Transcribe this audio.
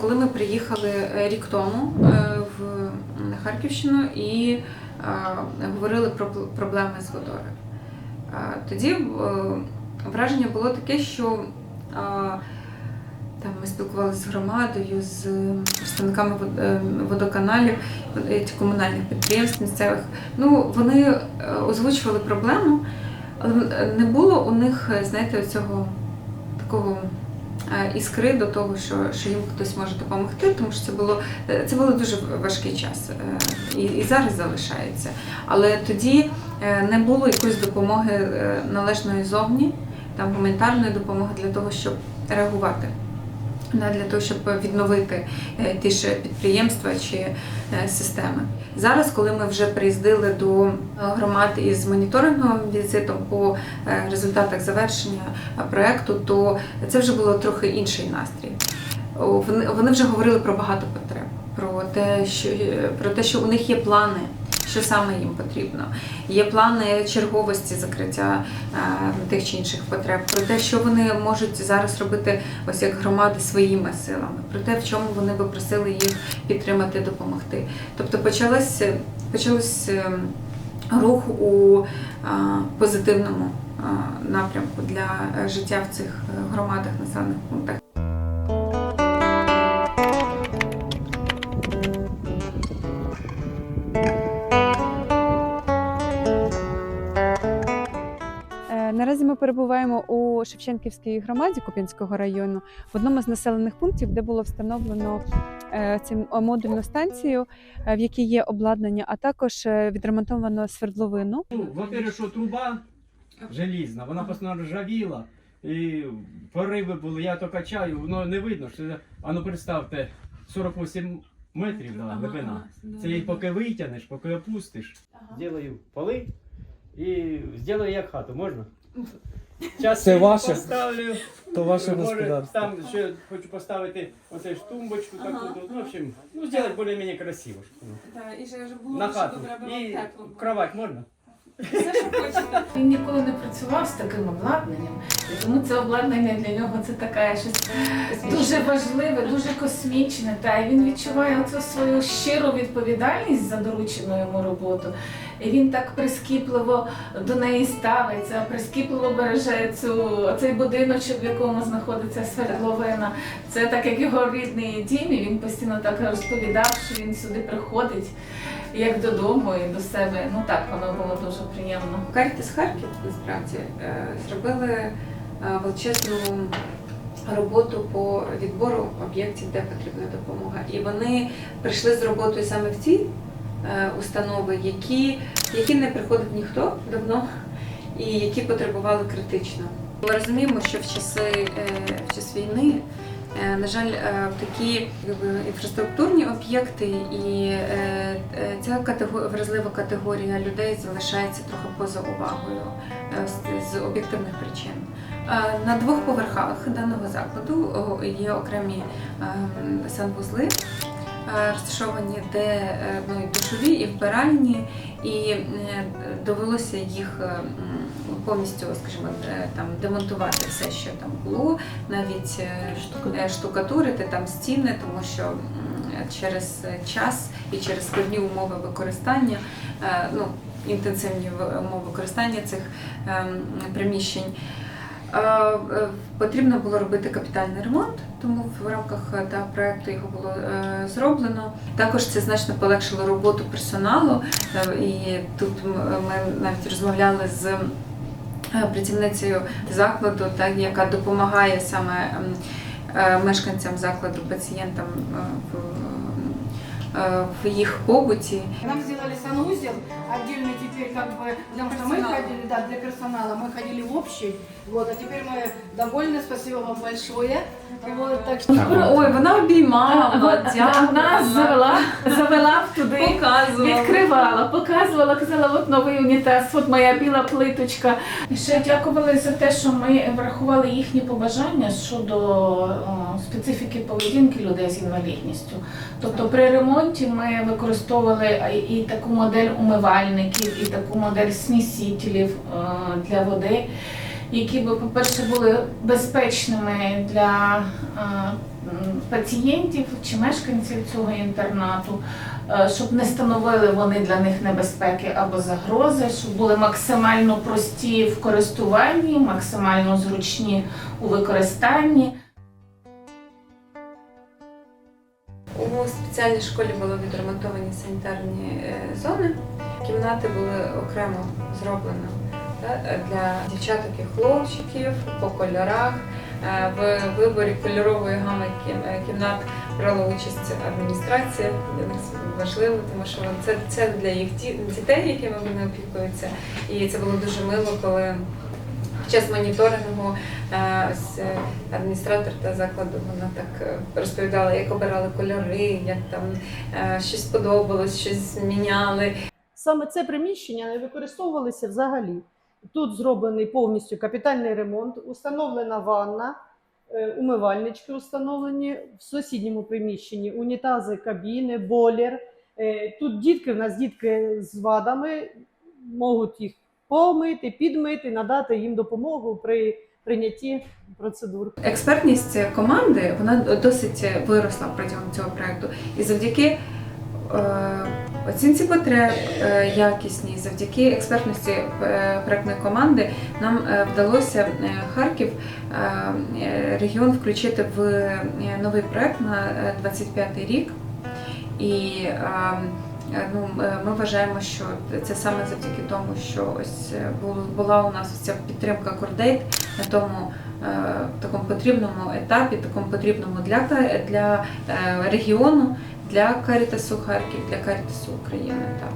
Коли ми приїхали е, рік тому е, в Харківщину і е, говорили про проблеми з водою, тоді враження було таке, що там ми спілкувалися з громадою, з представниками е, водоканалів, е, комунальних підприємств місцевих. Ну, вони е, озвучували проблему, але не було у них, знаєте, цього такого іскри до того, що, що їм хтось може допомогти, тому що це було це було дуже важкий час і, і зараз залишається. Але тоді не було якоїсь допомоги належної зовні, там гуманітарної допомоги для того, щоб реагувати. Для того, щоб відновити е, ті ж підприємства чи е, системи. Зараз, коли ми вже приїздили до е, громад із моніторинговим візитом по результатах завершення проекту, то це вже було трохи інший настрій. Вони, вони вже говорили про багато потреб, про те, що про те, що у них є плани, що саме їм потрібно. Є плани черговості закриття е, тих чи інших потреб, про те, що вони можуть зараз робити, ось як громади своїми силами, про те, в чому вони би просили їх підтримати, допомогти. Тобто почалось, почалось ем, рух у е, позитивному е, напрямку для е, життя в цих е, громадах, населених пунктах. Перебуваємо у Шевченківській громаді Куп'янського району в одному з населених пунктів, де було встановлено е, цю модульну станцію, е, в якій є обладнання, а також е, відремонтовано свердловину. Ну, во-первых, що труба желізна, вона постійно ржавіла. І пориви були, я то качаю, воно не видно, що це, а ну представте, 48 метрів да, глибина. Це її поки витягнеш, поки опустиш. Зроблю поли і зроблю як хату, можна? Час Це ваше? поставлю. То ваше Може, господарство. Там ще хочу поставити оце ж тумбочку таку, ну, в общем, ну, зробити більш-менш красиво. щоб воно. і ще вже було На хату. І кровать можна? Все, що. Він ніколи не працював з таким обладнанням, і тому це обладнання для нього це таке щось дуже важливе, дуже космічне. Та і він відчуває оцю свою щиру відповідальність за доручену йому роботу. І він так прискіпливо до неї ставиться, прискіпливо береже цю цей будиночок, в якому знаходиться свердловина. Це так як його рідний дім, і він постійно так розповідав, що він сюди приходить як додому і до себе. Ну так воно було дуже приємно. Карітас Харків насправді е, зробили е, величезну роботу по відбору об'єктів, де потрібна допомога. І вони прийшли з роботою саме в е, установи, які, які не приходить ніхто давно і які потребували критично. Ми розуміємо, що в часи е, в час війни. е, На жаль, е, такі інфраструктурні об'єкти і е, е, ця катего- вразлива категорія людей залишається трохи поза увагою е, з- об'єктивних причин. Е, На двох поверхах даного закладу є окремі е, санвузли, е, розташовані, де е, ну, і душові, і вбиральні, і е, довелося їх е, повністю, скажімо, е, там демонтувати все, що там було, навіть е, е, штукатурити там стіни, тому що через час і через складні умови використання, е, ну, інтенсивні умови використання цих ем, приміщень. Е, е, Потрібно було робити капітальний ремонт, тому в рамках е, та проекту його було зроблено. Також це значно полегшило роботу персоналу, і тут ми навіть розмовляли з працівницею закладу, та, яка допомагає саме мешканцям закладу, пацієнтам в, в їх побуті. Нам сделали санузел отдельный теперь как бы, потому что мы ходили, да, для персонала, мы ходили в общий, вот, а теперь мы довольны, спасибо вам большое, вот, так что... Ой, вона обіймала, Вона завела, завела туди. показувала. Відкривала, показувала, казала, от новий унітаз, от моя біла плиточка. І ще дякували за те, що ми врахували їхні побажання щодо о, специфіки поведінки людей з інвалідністю. Тобто при ремонті ми використовували і таку модель умивальників і таку модель смісителів е, для води, які би, по-перше, були безпечними для е, пацієнтів чи мешканців цього інтернату, е, щоб не становили вони для них небезпеки або загрози, щоб були максимально прості в користуванні, максимально зручні у використанні. Спеціальній школі були відремонтовані санітарні е, зони. Кімнати були окремо зроблені для дівчаток і хлопчиків по кольорах. Е, В виборі кольорової гами е, кімнат брала участь адміністрація. Для них важливо, тому що це, це для їх дітей, якими вони опікуються. І це було дуже мило, коли під час моніторингу е, ось, е, адміністратор та закладу вона так е, розповідала, як обирали кольори, як там щось подобалось, щось зміняли. Саме це приміщення не використовувалося взагалі. Тут зроблений повністю капітальний ремонт, установлена ванна, умивальнички установлені в сусідньому приміщенні, унітази, кабіни, бойлер. Е, Тут дітки, в нас дітки з вадами, можуть їх помити, підмити, надати їм допомогу при прийнятті процедур. Експертність команди вона досить виросла протягом цього проекту. І завдяки е, оцінці потреб е, якісній, завдяки експертності е, проектної команди нам вдалося Харків регіон включити в новий проект на 25 рік. І ну, е, ми вважаємо, що це саме завдяки тому, що ось е, була у нас ця підтримка Кордейт на тому е, такому потрібному етапі, такому потрібному для, для е, регіону, для Карітасу Харків, для Карітасу України. Так.